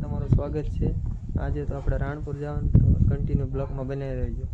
તમારું સ્વાગત છે. આજે તો આપણે રાણપુર જવાનું કન્ટિન્યુ બ્લોગમાં બનાવી રહેજો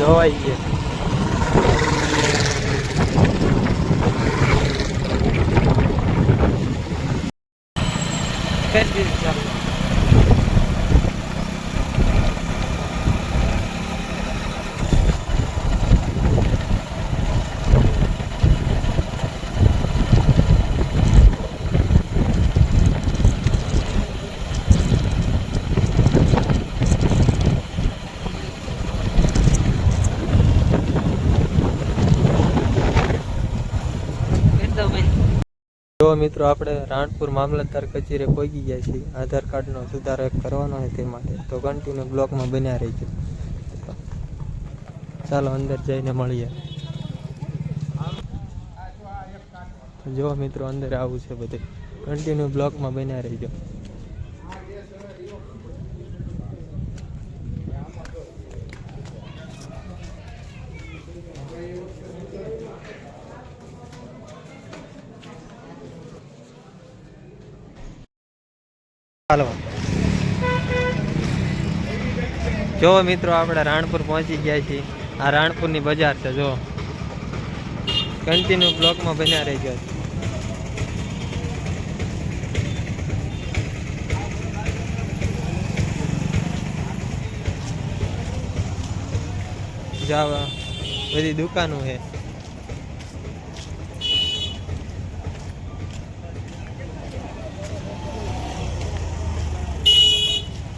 જોવાઈ ગયે કરી દીધું ચાલો. જો મિત્રો, આપણે રાણપુર મામલતદાર કચેરી પહોંચી ગયા છીએ. આધાર કાર્ડનો સુધારો કરવાનો છે તે માટે. તો કન્ટિન્યુ બ્લોકમાં બન્યા રહીજો. ચાલો, અંદર જઈને મળીએ. જો મિત્રો, અંદર આવું છે બધું. કન્ટિન્યુ બ્લોકમાં બન્યા રહીજો. ચાલો જો મિત્રો, આપણે રાણપુર પહોંચી ગયા છીએ. આ રાણપુરની બજાર છે, જો. કન્ટિન્યુ બ્લોકમાં બન્યા રહી ગયા જાવા, બધી દુકાનો છે.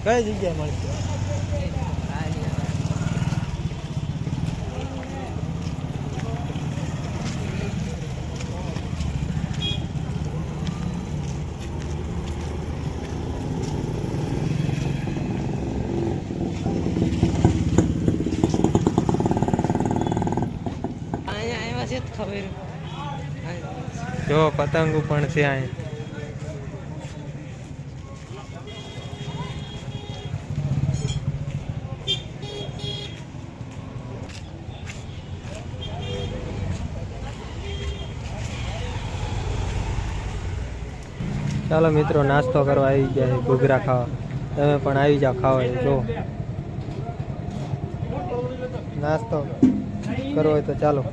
કઈ જગ્યાએ મળશે? અહીંયા જ ખબર. જો પતંગો પણ છે અહીં. ચાલો મિત્રો, નાસ્તો કરવા આવી ગયા છે ઘૂઘરા ખાવા. તમે પણ આવી જાઓ, ખાવા જો. નાસ્તો કરવો હોય તો ચાલો.